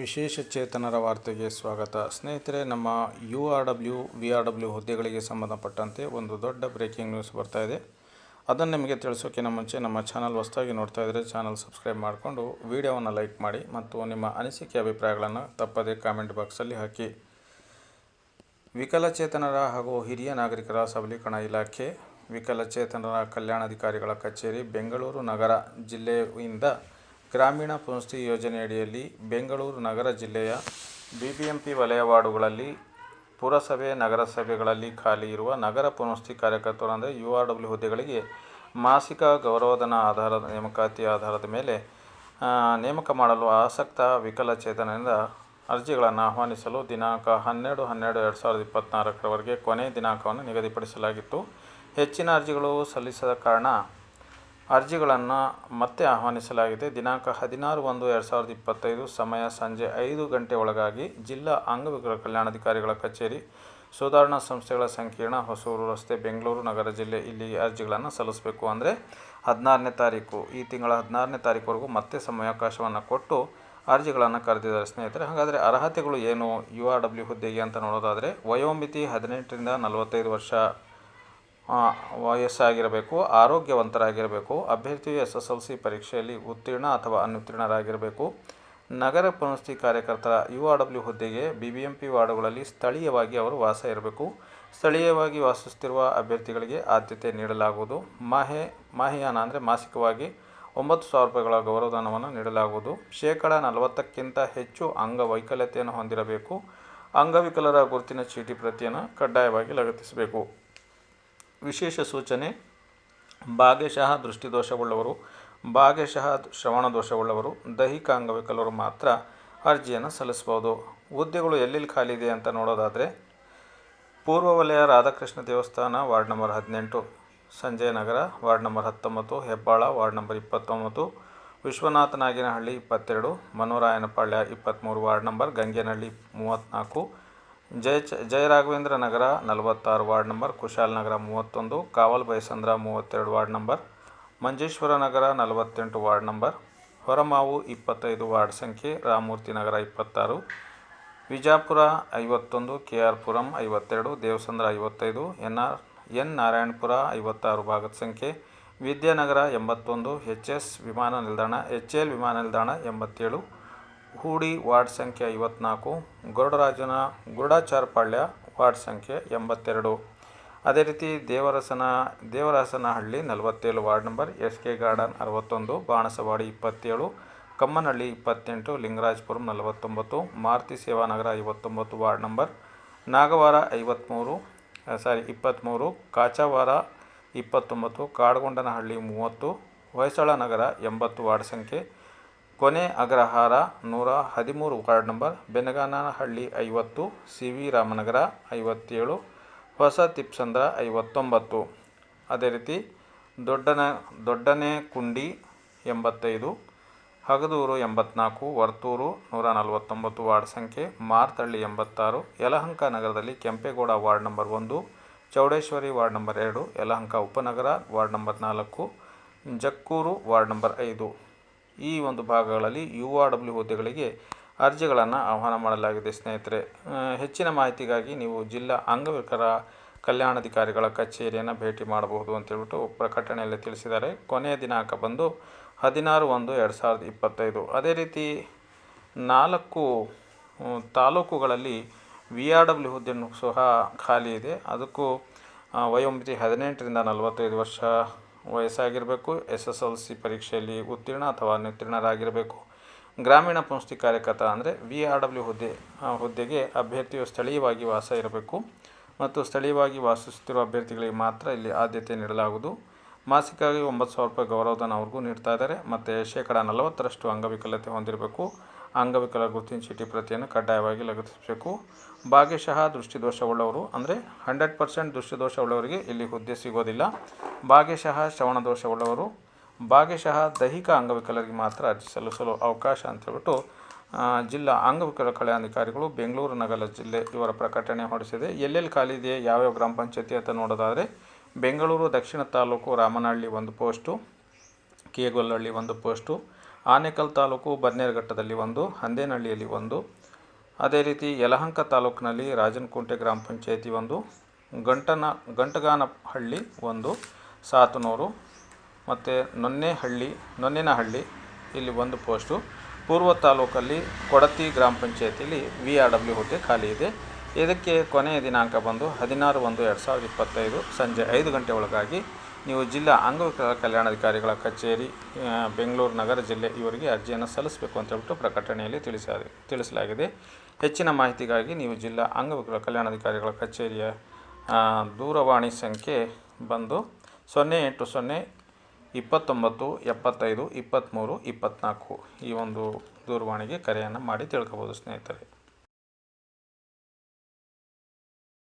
ವಿಶೇಷ ಚೇತನರ ವಾರ್ತೆಗೆ ಸ್ವಾಗತ. ಸ್ನೇಹಿತರೆ, ನಮ್ಮ U R W, V R W ಹುದ್ದೆಗಳಿಗೆ ಸಂಬಂಧಪಟ್ಟಂತೆ ಒಂದು ದೊಡ್ಡ ಬ್ರೇಕಿಂಗ್ ನ್ಯೂಸ್ ಬರ್ತಾ ಇದೆ. ಅದನ್ನು ನಿಮಗೆ ತಿಳಿಸೋಕ್ಕಿಂತ ಮುಂಚೆ ನಮ್ಮ ಚಾನಲ್ ಹೊಸದಾಗಿ ನೋಡ್ತಾ ಇದ್ದರೆ ಚಾನಲ್ ಸಬ್ಸ್ಕ್ರೈಬ್ ಮಾಡಿಕೊಂಡು ವಿಡಿಯೋವನ್ನು ಲೈಕ್ ಮಾಡಿ ಮತ್ತು ನಿಮ್ಮ ಅನಿಸಿಕೆ ಅಭಿಪ್ರಾಯಗಳನ್ನು ತಪ್ಪದೇ ಕಾಮೆಂಟ್ ಬಾಕ್ಸಲ್ಲಿ ಹಾಕಿ. ವಿಕಲಚೇತನರ ಹಾಗೂ ಹಿರಿಯ ನಾಗರಿಕರ ಸಬಲೀಕರಣ ಇಲಾಖೆ, ವಿಕಲಚೇತನರ ಕಲ್ಯಾಣಾಧಿಕಾರಿಗಳ ಕಚೇರಿ, ಬೆಂಗಳೂರು ನಗರ ಜಿಲ್ಲೆಯಿಂದ ಗ್ರಾಮೀಣ ಪುನಸ್ತಿ ಯೋಜನೆಯಡಿಯಲ್ಲಿ ಬೆಂಗಳೂರು ನಗರ ಜಿಲ್ಲೆಯ ಬಿಬಿಎಂಪಿ ವಲಯ ವಾರ್ಡುಗಳಲ್ಲಿ ಪುರಸಭೆ, ನಗರಸಭೆಗಳಲ್ಲಿ ಖಾಲಿ ಇರುವ ನಗರ ಪುನಸ್ತಿ ಕಾರ್ಯಕರ್ತರು ಅಂದರೆ ಯು ಆರ್ ಡಬ್ಲ್ಯೂ ಹುದ್ದೆಗಳಿಗೆ ಮಾಸಿಕ ಗೌರವಧನ ಆಧಾರದ ನೇಮಕಾತಿ ಆಧಾರದ ಮೇಲೆ ನೇಮಕ ಮಾಡಲು ಆಸಕ್ತ ವಿಕಲಚೇತನರಿಂದ ಅರ್ಜಿಗಳನ್ನು ಆಹ್ವಾನಿಸಲು ದಿನಾಂಕ ಹನ್ನೆರಡು ಹನ್ನೆರಡು ಎರಡು ಸಾವಿರದ ಇಪ್ಪತ್ತ್ನಾಲ್ಕರವರೆಗೆ ಕೊನೆ ದಿನಾಂಕವನ್ನು ನಿಗದಿಪಡಿಸಲಾಗಿತ್ತು. ಹೆಚ್ಚಿನ ಅರ್ಜಿಗಳು ಸಲ್ಲಿಸದ ಕಾರಣ ಅರ್ಜಿಗಳನ್ನು ಮತ್ತೆ ಆಹ್ವಾನಿಸಲಾಗಿದೆ. ದಿನಾಂಕ ಹದಿನಾರು ಒಂದು ಎರಡು ಸಾವಿರದ ಇಪ್ಪತ್ತೈದು ಸಮಯ ಸಂಜೆ ಐದು ಗಂಟೆ ಒಳಗಾಗಿ ಜಿಲ್ಲಾ ಅಂಗವಿಕಲ ಕಲ್ಯಾಣಾಧಿಕಾರಿಗಳ ಕಚೇರಿ, ಸುಧಾರಣಾ ಸಂಸ್ಥೆಗಳ ಸಂಕೀರ್ಣ ಹೊಸೂರು ರಸ್ತೆ, ಬೆಂಗಳೂರು ನಗರ ಜಿಲ್ಲೆ ಇಲ್ಲಿ ಅರ್ಜಿಗಳನ್ನು ಸಲ್ಲಿಸಬೇಕು. ಅಂದರೆ ಹದಿನಾರನೇ ತಾರೀಕು, ಈ ತಿಂಗಳ ಹದಿನಾರನೇ ತಾರೀಕುವರೆಗೂ ಮತ್ತೆ ಸಮಯಾವಕಾಶವನ್ನು ಕೊಟ್ಟು ಅರ್ಜಿಗಳನ್ನು ಕರೆದಿದ್ದಾರೆ ಸ್ನೇಹಿತರೆ. ಹಾಗಾದರೆ ಅರ್ಹತೆಗಳು ಏನು? ಯು ಆರ್ ಡಬ್ಲ್ಯೂ ಹುದ್ದೆಗೆ ಅಂತ ನೋಡೋದಾದರೆ, ವಯೋಮಿತಿ ಹದಿನೆಂಟರಿಂದ ನಲವತ್ತೈದು ವರ್ಷ ವಯಸ್ಸಾಗಿರಬೇಕು, ಆರೋಗ್ಯವಂತರಾಗಿರಬೇಕು, ಅಭ್ಯರ್ಥಿಯು ಎಸ್ ಎಸ್ ಎಲ್ ಸಿ ಪರೀಕ್ಷೆಯಲ್ಲಿ ಉತ್ತೀರ್ಣ ಅಥವಾ ಅನುತ್ತೀರ್ಣರಾಗಿರಬೇಕು ನಗರ ಪುನಸ್ತಿ ಕಾರ್ಯಕರ್ತರ ಯು ಆರ್ ಡಬ್ಲ್ಯೂ ಹುದ್ದೆಗೆ ಬಿ ಬಿ ಎಂ ಪಿ ವಾರ್ಡುಗಳಲ್ಲಿ ಸ್ಥಳೀಯವಾಗಿ ಅವರು ವಾಸ ಇರಬೇಕು. ಸ್ಥಳೀಯವಾಗಿ ವಾಸಿಸುತ್ತಿರುವ ಅಭ್ಯರ್ಥಿಗಳಿಗೆ ಆದ್ಯತೆ ನೀಡಲಾಗುವುದು. ಮಾಹೆ, ಮಾಹಿಯಾನ ಅಂದರೆ ಮಾಸಿಕವಾಗಿ ಒಂಬತ್ತು ಸಾವಿರ ರೂಪಾಯಿಗಳ ಗೌರವಧನವನ್ನು ನೀಡಲಾಗುವುದು. ಶೇಕಡ ನಲವತ್ತಕ್ಕಿಂತ ಹೆಚ್ಚು ಅಂಗವೈಕಲ್ಯತೆಯನ್ನು ಹೊಂದಿರಬೇಕು. ಅಂಗವಿಕಲರ ಗುರುತಿನ ಚೀಟಿ ಪ್ರತಿಯನ್ನು ಕಡ್ಡಾಯವಾಗಿ ಲಗತ್ತಿಸಬೇಕು. ವಿಶೇಷ ಸೂಚನೆ. ಭಾಗ್ಯಶಃ ದೃಷ್ಟಿದೋಷವುಳ್ಳವರು, ಭಾಗ್ಯಶಃ ಶ್ರವಣ ದೋಷವುಳ್ಳವರು ದೈಹಿಕ ಅಂಗವಿಕಲರು ಮಾತ್ರ ಅರ್ಜಿಯನ್ನು ಸಲ್ಲಿಸ್ಬೋದು ಹುದ್ದೆಗಳು ಎಲ್ಲೆಲ್ಲಿ ಖಾಲಿ ಇದೆ ಅಂತ ನೋಡೋದಾದರೆ ಪೂರ್ವ ವಲಯ ರಾಧಾಕೃಷ್ಣ ದೇವಸ್ಥಾನ, ವಾರ್ಡ್ ನಂಬರ್ ಹದಿನೆಂಟು ಸಂಜಯ ನಗರ ವಾರ್ಡ್ ನಂಬರ್ ಹತ್ತೊಂಬತ್ತು, ಹೆಬ್ಬಾಳ, ವಾರ್ಡ್ ನಂಬರ್ ಇಪ್ಪತ್ತೊಂಬತ್ತು, ವಿಶ್ವನಾಥನಾಗಿನಹಳ್ಳಿ ಇಪ್ಪತ್ತೆರಡು, ಮನೋರಾಯನಪಾಳ್ಯ ಇಪ್ಪತ್ತ್ಮೂರು ವಾರ್ಡ್ ನಂಬರ್ ಗಂಗೆನಹಳ್ಳಿ ಮೂವತ್ತ್ನಾಲ್ಕು ಜಯ ರಾಘವೇಂದ್ರ ನಗರ ನಲವತ್ತಾರು ವಾರ್ಡ್ ನಂಬರ್ ಕುಶಾಲನಗರ ಮೂವತ್ತೊಂದು, ಕಾವಲ್ ಬೈಸಂದ್ರ ಮೂವತ್ತೆರಡು ವಾರ್ಡ್ ನಂಬರ್, ಮಂಜೇಶ್ವರ ನಗರ ನಲವತ್ತೆಂಟು ವಾರ್ಡ್ ನಂಬರ್, ಹೊರಮಾವು ಇಪ್ಪತ್ತೈದು ವಾರ್ಡ್ ಸಂಖ್ಯೆ, ರಾಮಮೂರ್ತಿ ನಗರ ಇಪ್ಪತ್ತಾರು, ವಿಜಾಪುರ ಐವತ್ತೊಂದು ಕೆ ಆರ್ ಪುರಂ ಐವತ್ತೆರಡು, ದೇವಸಂದ್ರ ಐವತ್ತೈದು ಎನ್ ಆರ್ ಎನ್ ನಾರಾಯಣಪುರ ಐವತ್ತಾರು ಭಾಗದ ಸಂಖ್ಯೆ, ವಿದ್ಯಾನಗರ ಎಂಬತ್ತೊಂದು, ಎಚ್ ಎಸ್ ವಿಮಾನ ನಿಲ್ದಾಣ, ಎಚ್ ಎಲ್ ವಿಮಾನ ನಿಲ್ದಾಣ ಎಂಬತ್ತೇಳು ಹೂಡಿ ವಾರ್ಡ್ ಸಂಖ್ಯೆ ಐವತ್ನಾಲ್ಕು, ಗರುಡರಾಜನ ಗುರುಡಾಚಾರಪಾಳ್ಯ ವಾರ್ಡ್ ಸಂಖ್ಯೆ ಎಂಬತ್ತೆರಡು. ಅದೇ ರೀತಿ ದೇವರಸನ, ದೇವರಸನಹಳ್ಳಿ ನಲವತ್ತೇಳು, ward number S K garden ಅರವತ್ತೊಂದು, ಬಾಣಸವಾಡಿ ಇಪ್ಪತ್ತೇಳು, ಕಮ್ಮನಹಳ್ಳಿ ಇಪ್ಪತ್ತೆಂಟು, ಲಿಂಗರಾಜಪುರಂ ನಲವತ್ತೊಂಬತ್ತು, ಮಾರುತಿ ಸೇವಾನಗರ ಐವತ್ತೊಂಬತ್ತು, ವಾರ್ಡ್ ನಂಬರ್ ನಾಗವಾರ ಐವತ್ತ್ಮೂರು ಸಾರಿ ಇಪ್ಪತ್ತ್ಮೂರು ಕಾಚಾವಾರ ಇಪ್ಪತ್ತೊಂಬತ್ತು, ಕಾಡಗೊಂಡನಹಳ್ಳಿ ಮೂವತ್ತು, ಹೊಯ್ಸಳ ನಗರ ಎಂಬತ್ತು, ವಾರ್ಡ್ ಸಂಖ್ಯೆ ಕೊನೆ ಅಗ್ರಹಾರ ನೂರ ಹದಿಮೂರು ವಾರ್ಡ್ ನಂಬರ್ ಬೆನಗಾನಹಳ್ಳಿ ಐವತ್ತು ಸಿ ವಿ ರಾಮನಗರ ಐವತ್ತೇಳು, ಹೊಸ ತಿಪ್ಸಂದ್ರ ಐವತ್ತೊಂಬತ್ತು. ಅದೇ ರೀತಿ ದೊಡ್ಡನ ದೊಡ್ಡನೆ ಕುಂಡಿ ಎಂಬತ್ತೈದು, ಹಗದೂರು ಎಂಬತ್ನಾಲ್ಕು, ವರ್ತೂರು ನೂರ ನಲವತ್ತೊಂಬತ್ತು ವಾರ್ಡ್ ಸಂಖ್ಯೆ, ಮಾರ್ತಳ್ಳಿ ಎಂಬತ್ತಾರು, ಯಲಹಂಕ ನಗರದಲ್ಲಿ ಕೆಂಪೇಗೌಡ ವಾರ್ಡ್ ನಂಬರ್ ಒಂದು, ಚೌಡೇಶ್ವರಿ ವಾರ್ಡ್ ನಂಬರ್ ಎರಡು, ಯಲಹಂಕ ಉಪನಗರ ವಾರ್ಡ್ ನಂಬರ್ ನಾಲ್ಕು, ಜಕ್ಕೂರು ವಾರ್ಡ್ ನಂಬರ್ ಐದು. ಈ ಒಂದು ಭಾಗಗಳಲ್ಲಿ ಯು ಆರ್ ಡಬ್ಲ್ಯೂ ಹುದ್ದೆಗಳಿಗೆ ಅರ್ಜಿಗಳನ್ನು ಆಹ್ವಾನ ಮಾಡಲಾಗಿದೆ. ಸ್ನೇಹಿತರೆ ಹೆಚ್ಚಿನ ಮಾಹಿತಿಗಾಗಿ ನೀವು ಜಿಲ್ಲಾ ಅಂಗವಿಕಲರ ಕಲ್ಯಾಣಾಧಿಕಾರಿಗಳ ಕಚೇರಿಯನ್ನು ಭೇಟಿ ಮಾಡಬಹುದು ಅಂತೇಳ್ಬಿಟ್ಟು ಪ್ರಕಟಣೆಯಲ್ಲಿ ತಿಳಿಸಿದ್ದಾರೆ. ಕೊನೆಯ ದಿನಾಂಕ ಬಂದು ಹದಿನಾರು ಒಂದು ಎರಡು ಸಾವಿರದ ಇಪ್ಪತ್ತೈದು. ಅದೇ ರೀತಿ ನಾಲ್ಕು ತಾಲೂಕುಗಳಲ್ಲಿ ವಿ ಆರ್ ಡಬ್ಲ್ಯೂ ಹುದ್ದೆಯನ್ನು ಸಹ ಖಾಲಿ ಇದೆ. ಅದಕ್ಕೂ ವಯೋಮಿತಿ ಹದಿನೆಂಟರಿಂದ ನಲವತ್ತೈದು ವರ್ಷ ವಯಸ್ಸಾಗಿರಬೇಕು, ಎಸ್ ಎಸ್ ಎಲ್ ಸಿ ಪರೀಕ್ಷೆಯಲ್ಲಿ ಉತ್ತೀರ್ಣ ಅಥವಾ ಅನುತ್ತೀರ್ಣರಾಗಿರಬೇಕು ಗ್ರಾಮೀಣ ಪುನಸ್ತಿ ಕಾರ್ಯಕರ್ತ ಅಂದರೆ ವಿ ಆರ್ ಡಬ್ಲ್ಯೂ ಹುದ್ದೆ ಹುದ್ದೆಗೆ ಅಭ್ಯರ್ಥಿಯು ಸ್ಥಳೀಯವಾಗಿ ವಾಸ ಇರಬೇಕು ಮತ್ತು ಸ್ಥಳೀಯವಾಗಿ ವಾಸಿಸುತ್ತಿರುವ ಅಭ್ಯರ್ಥಿಗಳಿಗೆ ಮಾತ್ರ ಇಲ್ಲಿ ಆದ್ಯತೆ ನೀಡಲಾಗುವುದು. ಮಾಸಿಕವಾಗಿ ಒಂಬತ್ತು ಸಾವಿರ ರೂಪಾಯಿ ಗೌರವಧನ ಅವ್ರಿಗೂ ನೀಡ್ತಾ ಇದ್ದಾರೆ. ಮತ್ತು ಶೇಕಡ ನಲವತ್ತರಷ್ಟು ಅಂಗವಿಕಲತೆ ಹೊಂದಿರಬೇಕು. ಅಂಗವಿಕಲ ಗುರುತಿನ ಚೀಟಿ ಪ್ರತಿಯನ್ನು ಕಡ್ಡಾಯವಾಗಿ ಲಗತ್ತಿಸಬೇಕು. ಭಾಗಶಃ ದೃಷ್ಟಿದೋಷವುಳ್ಳವರು ಅಂದರೆ ಹಂಡ್ರೆಡ್ ಪರ್ಸೆಂಟ್ ದೃಷ್ಟಿದೋಷವುಳ್ಳವರಿಗೆ ಇಲ್ಲಿ ಹುದ್ದೆ ಸಿಗೋದಿಲ್ಲ. ಭಾಗಶಃ ಶ್ರವಣದೋಷವುಳ್ಳವರು, ಭಾಗ್ಯಶಃ ದೈಹಿಕ ಅಂಗವಿಕಲರಿಗೆ ಮಾತ್ರ ಅರ್ಜಿ ಸಲ್ಲಿಸಲು ಅವಕಾಶ ಅಂತ ಹೇಳ್ಬಿಟ್ಟು ಜಿಲ್ಲಾ ಅಂಗವಿಕಲ ಕಲ್ಯಾಣಾಧಿಕಾರಿಗಳು ಬೆಂಗಳೂರು ನಗರ ಜಿಲ್ಲೆ ಇವರ ಪ್ರಕಟಣೆ ಹೊರಡಿಸಿದೆ. ಎಲ್ಲೆಲ್ಲಿ ಖಾಲಿ ಇದೆ ಯಾವ್ಯಾವ ಗ್ರಾಮ ಪಂಚಾಯತಿ ಅಂತ ನೋಡೋದಾದರೆ, ಬೆಂಗಳೂರು ದಕ್ಷಿಣ ತಾಲೂಕು ರಾಮನಹಳ್ಳಿ ಒಂದು ಪೋಸ್ಟು ಕೇಗೊಲ್ಲಹಳ್ಳಿ ಒಂದು ಪೋಸ್ಟು ಆನೇಕಲ್ ತಾಲೂಕು ಬನ್ನೇರುಘಟ್ಟದಲ್ಲಿ ಒಂದು, ಹಂದೇನಹಳ್ಳಿಯಲ್ಲಿ ಒಂದು. ಅದೇ ರೀತಿ ಯಲಹಂಕ ತಾಲೂಕಿನಲ್ಲಿ ರಾಜನಕುಂಟೆ ಗ್ರಾಮ ಪಂಚಾಯಿತಿ ಒಂದು, ಗಂಟನ, ಗಂಟಗಾನಹಳ್ಳಿ ಒಂದು, ಸಾತನೂರು ಮತ್ತು ನೊನ್ನೆಹಳ್ಳಿ, ನೊನ್ನೆನಹಳ್ಳಿ ಇಲ್ಲಿ ಒಂದು ಪೋಸ್ಟು. ಪೂರ್ವ ತಾಲೂಕಲ್ಲಿ ಕೊಡತಿ ಗ್ರಾಮ ಪಂಚಾಯತಿಯಲ್ಲಿ ವಿ ಆರ್ ಡಬ್ಲ್ಯೂ ಹುದ್ದೆ ಖಾಲಿ ಇದೆ. ಇದಕ್ಕೆ ಕೊನೆಯ ದಿನಾಂಕ ಬಂದು ಹದಿನಾರು ಒಂದು ಎರಡು ಸಾವಿರದ ಇಪ್ಪತ್ತೈದು, ಸಂಜೆ ಐದು ಗಂಟೆ ಒಳಗಾಗಿ ನೀವು ಜಿಲ್ಲಾ ಅಂಗವಿಕಲ ಕಲ್ಯಾಣಾಧಿಕಾರಿಗಳ ಕಚೇರಿ ಬೆಂಗಳೂರು ನಗರ ಜಿಲ್ಲೆ ಇವರಿಗೆ ಅರ್ಜಿಯನ್ನು ಸಲ್ಲಿಸಬೇಕು ಅಂತ ಹೇಳ್ಬಿಟ್ಟು ಪ್ರಕಟಣೆಯಲ್ಲಿ ತಿಳಿಸ, ತಿಳಿಸಲಾಗಿದೆ. ಹೆಚ್ಚಿನ ಮಾಹಿತಿಗಾಗಿ ನೀವು ಜಿಲ್ಲಾ ಅಂಗವಿಕಲ ಕಲ್ಯಾಣಾಧಿಕಾರಿಗಳ ಕಚೇರಿಯ ದೂರವಾಣಿ ಸಂಖ್ಯೆ ಬಂದು ಸೊನ್ನೆ ಎಂಟು ಸೊನ್ನೆ ಇಪ್ಪತ್ತೊಂಬತ್ತು ಎಪ್ಪತ್ತೈದು ಇಪ್ಪತ್ತ್ಮೂರು ಇಪ್ಪತ್ತ್ನಾಲ್ಕು ಈ ಒಂದು ದೂರವಾಣಿಗೆ ಕರೆಯನ್ನು ಮಾಡಿ ತಿಳ್ಕೊಬೋದು ಸ್ನೇಹಿತರೆ.